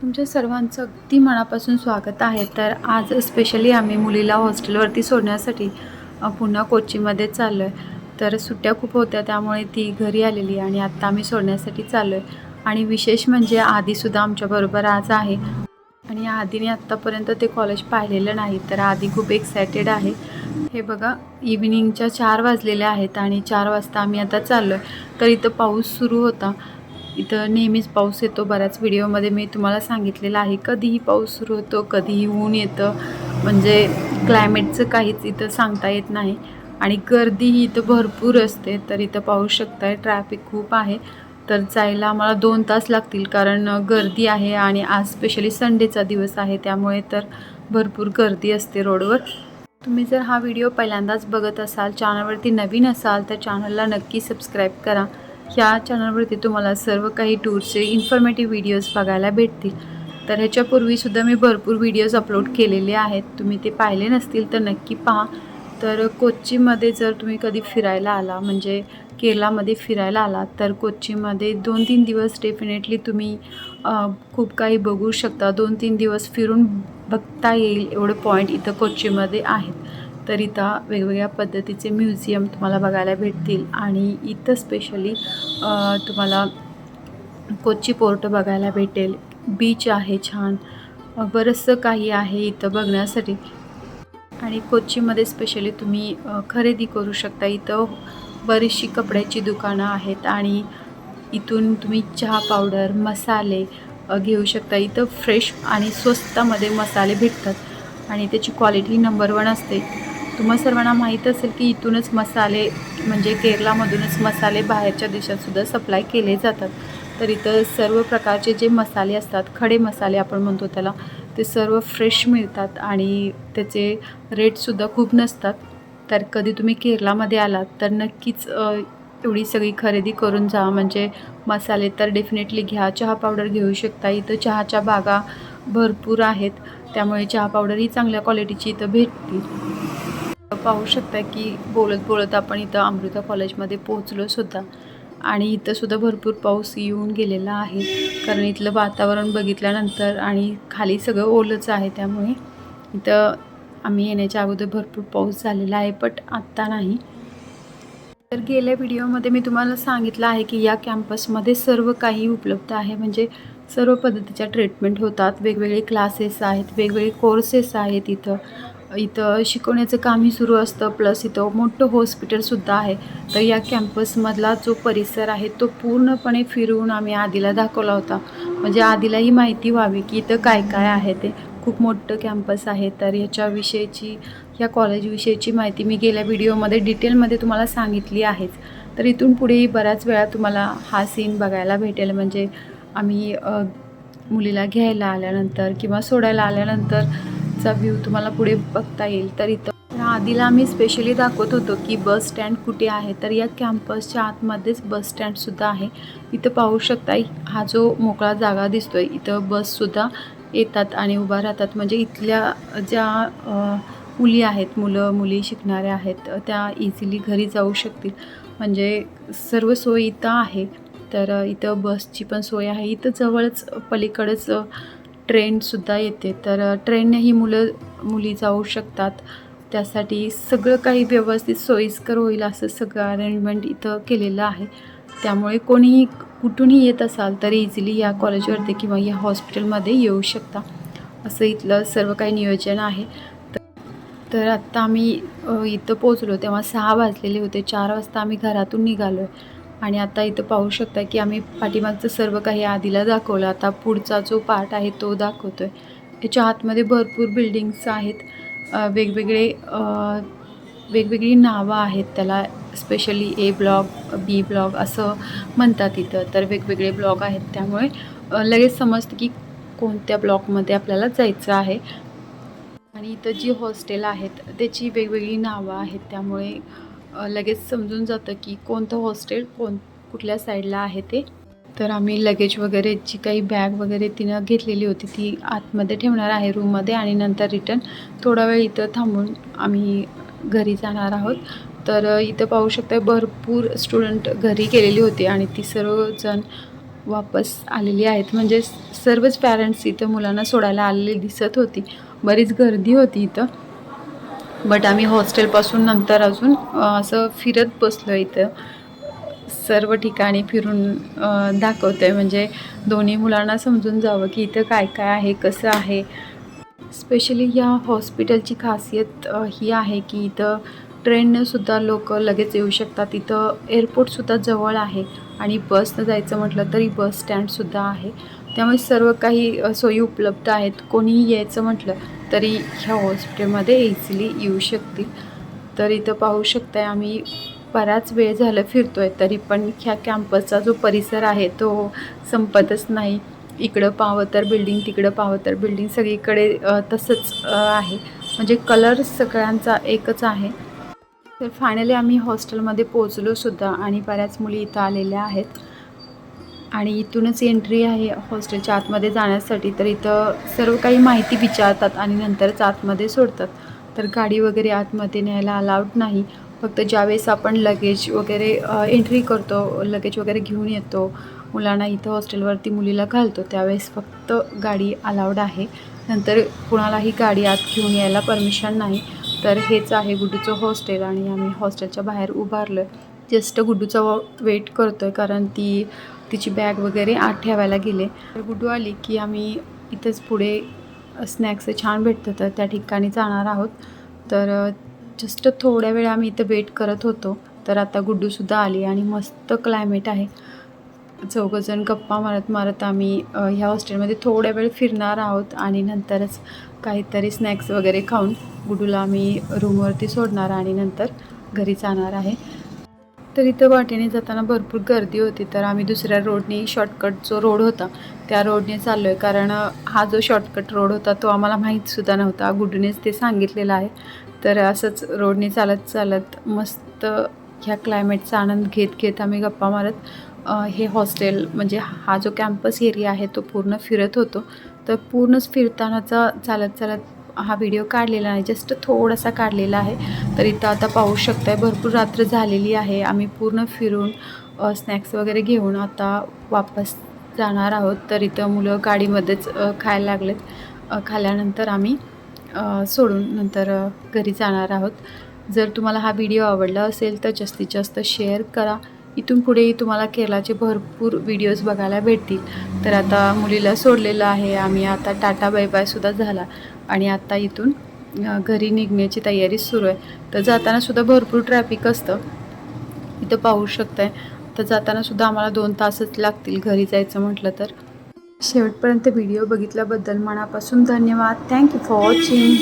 तुमच्या सर्वांचं अगदी मनापासून स्वागत आहे. तर आज स्पेशली आम्ही मुलीला हॉस्टेलवरती सोडण्यासाठी पुन्हा कोचीमध्ये चाललो आहे तर सुट्ट्या खूप होत्या त्यामुळे ती घरी आलेली आणि आत्ता आम्ही सोडण्यासाठी चाललो आहे आणि विशेष म्हणजे आधीसुद्धा आमच्याबरोबर आज आहे. आणि आधीने आत्तापर्यंत ते कॉलेज पाहिलेलं नाही तर आधी खूप एक्सायटेड आहे. हे बघा इव्हिनिंगच्या चार वाजलेल्या आहेत आणि चार वाजता आम्ही आता चाललो आहे तर इथं पाऊस सुरू होता. इथं नेहमीच पाऊस येतो. बऱ्याच व्हिडिओमध्ये मी तुम्हाला सांगितलेलं आहे. कधीही पाऊस सुरू होतो कधीही ऊन येतं. म्हणजे क्लायमेटचं काहीच इथं सांगता येत नाही. आणि गर्दीही इथं भरपूर असते. तर इथं पाहू शकताय ट्रॅफिक खूप आहे. तर जायला आम्हाला दोन तास लागतील कारण गर्दी आहे आणि आज स्पेशली संडेचा दिवस आहे. त्यामुळे तर भरपूर गर्दी असते रोडवर. तुम्ही जर हा व्हिडिओ पहिल्यांदाच बघत असाल चॅनलवरती नवीन असाल तर चॅनलला नक्की सबस्क्राईब करा. ह्या चॅनलवरती तुम्हाला सर्व काही टूरचे इन्फॉर्मेटिव्ह व्हिडिओज बघायला भेटतील. तर ह्याच्यापूर्वीसुद्धा मी भरपूर व्हिडिओज अपलोड केलेले आहेत. तुम्ही ते पाहिले नसतील तर नक्की पहा. तर कोच्चीमध्ये जर तुम्ही कधी फिरायला आला म्हणजे केरलामध्ये फिरायला आला तर कोच्चीमध्ये दोन तीन दिवस डेफिनेटली तुम्ही खूप काही बघू शकता. दोन तीन दिवस फिरून बघता येईल एवढे पॉईंट इथं कोच्चीमध्ये आहेत. तर इथं वेगवेगळ्या पद्धतीचे म्युझियम तुम्हाला बघायला भेटतील. आणि इथं स्पेशली तुम्हाला कोच्ची पोर्ट बघायला भेटेल. बीच आहे छान. बरंचसं काही आहे इथं बघण्यासाठी. आणि कोच्चीमध्ये स्पेशली तुम्ही खरेदी करू शकता. इथं बरीचशी कपड्याची दुकानं आहेत आणि इथून तुम्ही चहा पावडर मसाले घेऊ शकता. इथं फ्रेश आणि स्वस्तामध्ये मसाले भेटतात. आणि त्याची क्वालिटी नंबर वन असते. तुम्हा सर्वांना माहीत असेल की इथूनच मसाले म्हणजे केरलामधूनच मसाले बाहेरच्या देशातसुद्धा सप्लाय केले जातात. तर इथं सर्व प्रकारचे जे मसाले असतात खडे मसाले आपण म्हणतो त्याला ते सर्व फ्रेश मिळतात आणि त्याचे रेटसुद्धा खूप नसतात. तर कधी तुम्ही केरलामध्ये आलात तर नक्कीच एवढी सगळी खरेदी करून जा. म्हणजे मसाले तर डेफिनेटली घ्या. चहा पावडर घेऊ शकता. इथं चहाच्या बागा भरपूर आहेत. त्यामुळे चहा पावडरही चांगल्या क्वालिटीची इथं भेटतील. पाहू शकता की बोलत बोलत आपण इथं अमृता कॉलेजमध्ये पोहोचलो सुद्धा. आणि इथंसुद्धा भरपूर पाऊस येऊन गेलेला आहे. कारण इथलं वातावरण बघितल्यानंतर आणि खाली सगळं ओलंच आहे त्यामुळे इथं आम्ही येण्याच्या अगोदर भरपूर पाऊस झालेला आहे बट आत्ता नाही. तर गेल्या व्हिडिओमध्ये मी तुम्हाला सांगितलं आहे की या कॅम्पसमध्ये सर्व काही उपलब्ध आहे. म्हणजे सर्व पद्धतीच्या ट्रीटमेंट होतात. वेगवेगळे क्लासेस आहेत वेगवेगळे कोर्सेस आहेत इथं. इथं शिकवण्याचं कामही सुरू असतं प्लस इथं मोठं हॉस्पिटलसुद्धा आहे. तर या कॅम्पसमधला जो परिसर आहे तो पूर्णपणे फिरवून आम्ही आधीला दाखवला होता. म्हणजे आधीलाही माहिती व्हावी की इथं काय काय आहे ते. खूप मोठं कॅम्पस आहे. तर ह्याच्याविषयीची या कॉलेजविषयीची माहिती मी गेल्या व्हिडिओमध्ये डिटेलमध्ये तुम्हाला सांगितली आहेच. तर इथून पुढेही बऱ्याच वेळा तुम्हाला हा सीन बघायला भेटेल. म्हणजे आम्ही मुलीला घ्यायला आल्यानंतर किंवा सोडायला आल्यानंतर चा व्ह्यू तुम्हाला पुढे बघता येईल. तर इथं आधीला आम्ही स्पेशली दाखवत होतो की बस स्टँड कुठे आहे? तर या कॅम्पसच्या आतमध्येच बस स्टँडसुद्धा आहे. इथं पाहू शकता हा जो मोकळा जागा दिसतोय इथं बससुद्धा येतात आणि उभा राहतात. म्हणजे इथल्या ज्या मुली आहेत मुलं मुली शिकणाऱ्या आहेत त्या इझिली घरी जाऊ शकतील. म्हणजे सर्व सोय इथं आहे. तर इथं बसची पण सोय आहे. इथं जवळच पलीकडंच ट्रेनसुद्धा येते. तर ट्रेनने ही मुलं मुली जाऊ शकतात. त्यासाठी सगळं काही व्यवस्थित सोयीस्कर होईल असं सगळं अरेंजमेंट इथं केलेलं आहे. त्यामुळे कोणीही कुठूनही येत असाल तर इझिली या कॉलेजवरती किंवा या हॉस्पिटलमध्ये येऊ शकता. असं इथलं सर्व काही नियोजन आहे. तर- तर आत्ता आम्ही इथं पोचलो तेव्हा सहा वाजलेले होते. चार वाजता आम्ही घरातून निघालो आहे आणि आता इथं पाहू शकता की आम्ही पाठीमागचं सर्व काही आधीला दाखवलं. आता पुढचा जो पार्ट आहे तो दाखवतो आहे याच्या आतमध्ये भरपूर बिल्डिंग्स आहेत. वेगवेगळे वेगवेगळी नावं आहेत. त्याला specially A blog B blog असं म्हणतात इथं. तर वेगवेगळे ब्लॉग आहेत त्यामुळे लगेच समजतं की कोणत्या ब्लॉकमध्ये आपल्याला जायचं आहे. आणि इथं जी हॉस्टेल आहेत त्याची वेगवेगळी नावं आहेत. त्यामुळे लगेच समजून जातं की कोणतं हॉस्टेल कोण कुठल्या साईडला आहे ते. तर आम्ही लगेज वगैरे जी काही बॅग वगैरे तिनं घेतलेली होती ती आतमध्ये ठेवणार आहे रूममध्ये आणि नंतर रिटर्न थोडा वेळ इथं थांबून आम्ही घरी जाणार आहोत. तर इथं पाहू शकता भरपूर स्टुडंट घरी गेलेली होती आणि ती सर्वजण वापस आलेली आहेत. म्हणजे सर्वच पॅरेंट्स इथं मुलांना सोडायला आलेली दिसत होती. बरीच गर्दी होती इथं. बट आम्ही हॉस्टेलपासून नंतर अजून असं फिरत बसलो इथं. सर्व ठिकाणी फिरून दाखवतो आहे म्हणजे दोन्ही मुलांना समजून जावं की इथं काय काय आहे कसं आहे. स्पेशली या हॉस्पिटलची खासियत ही आहे की इथं ट्रेननंसुद्धा लोक लगेच येऊ शकतात. इथं एअरपोर्टसुद्धा जवळ आहे. आणि बसनं जायचं म्हटलं तरी बस स्टँडसुद्धा आहे. त्यामुळे सर्व काही सोयी उपलब्ध आहेत. कोणीही यायचं म्हटलं तरी ह्या हॉस्पिटलमध्ये इझिली येऊ शकतील. तर इथं पाहू शकताय आम्ही बराच वेळ झालं फिरतोय तरी पण ह्या कॅम्पसचा जो परिसर आहे तो संपतच नाही. इकडं पाहावं तर बिल्डिंग तिकडं पाहावं तर बिल्डिंग सगळीकडे तसंच आहे. म्हणजे कलर सगळ्यांचा एकच आहे. तर फायनली आम्ही हॉस्टेलमध्ये पोचलो सुद्धा आणि बऱ्याच मुली इथं आलेल्या आहेत. आणि इथूनच एंट्री आहे हॉस्टेलच्या आतमध्ये जाण्यासाठी. तर इथं सर्व काही माहिती विचारतात आणि नंतरच आतमध्ये सोडतात. तर गाडी वगैरे आतमध्ये न्यायला अलाउड नाही. फक्त ज्यावेळेस आपण लगेज वगैरे एंट्री करतो लगेज वगैरे घेऊन येतो मुलांना इथं हॉस्टेलवरती मुलीला घालतो त्यावेळेस फक्त गाडी अलाउड आहे. नंतर कुणालाही गाडी आत घेऊन यायला परमिशन नाही. तर हेच आहे गुड्डूचं हॉस्टेल आणि आम्ही हॉस्टेलच्या बाहेर उभारलं आहे जस्ट गुड्डूचा वेट करतो आहे कारण ती तिची बॅग वगैरे आत ठेवायला गेले. तर गुड्डू आली की आम्ही इथंच पुढे स्नॅक्स छान भेटतं तर त्या ठिकाणी जाणार आहोत. तर जस्ट थोड्या वेळ आम्ही इथं वेट करत होतो. तर आता गुड्डूसुद्धा आली आणि मस्त क्लायमेट आहे. चौघंजण गप्पा मारत मारत आम्ही ह्या हॉस्टेलमध्ये थोड्या वेळ फिरणार आहोत आणि नंतरच काहीतरी स्नॅक्स वगैरे खाऊन गुडूला आम्ही रूमवरती सोडणार आणि नंतर घरी जाणार आहे. तर इथं वाटेने जाताना भरपूर गर्दी होती. तर आम्ही दुसऱ्या रोडने शॉर्टकट जो रोड होता त्या रोडने चाललो आहे कारण हा जो शॉर्टकट रोड होता तो आम्हाला माहीतसुद्धा नव्हता. गुडूनेच ते सांगितलेलं आहे. तर असंच रोडने चालत चालत मस्त ह्या क्लायमेटचा आनंद घेत घेत आम्ही गप्पा मारत हे हॉस्टेल म्हणजे हा जो कॅम्पस एरिया आहे तो पूर्ण फिरत होतो. तर पूर्णच फिरतानाचा चालत चालत हा व्हिडिओ काढलेला नाही जस्ट थोडासा काढलेला आहे. तर इथं आता पाहू शकताय भरपूर रात्र झालेली आहे. आम्ही पूर्ण फिरून स्नॅक्स वगैरे घेऊन आता वापस जाणार आहोत. तर इथं मुलं गाडीमध्येच खायला लागलेत. खाल्यानंतर आम्ही सोडून नंतर घरी जाणार आहोत. जर तुम्हाला हा व्हिडिओ आवडला असेल तर जास्तीत जास्त शेअर करा. इथून पुढेही तुम्हाला केरळाचे भरपूर व्हिडिओज बघायला भेटतील. तर आता मुलीला सोडलेलं आहे. आम्ही आता टाटा बाय बायसुद्धा झाला. आणि आता इथून घरी निघण्याची तयारी सुरू आहे. तर जाताना सुद्धा भरपूर ट्रॅफिक असतं. इथं पाहू शकताय. तर जाताना सुद्धा आम्हाला दोन तासच लागतील घरी जायचं म्हटलं तर. शेवटपर्यंत व्हिडिओ बघितल्याबद्दल मनापासून धन्यवाद. Thank you for watching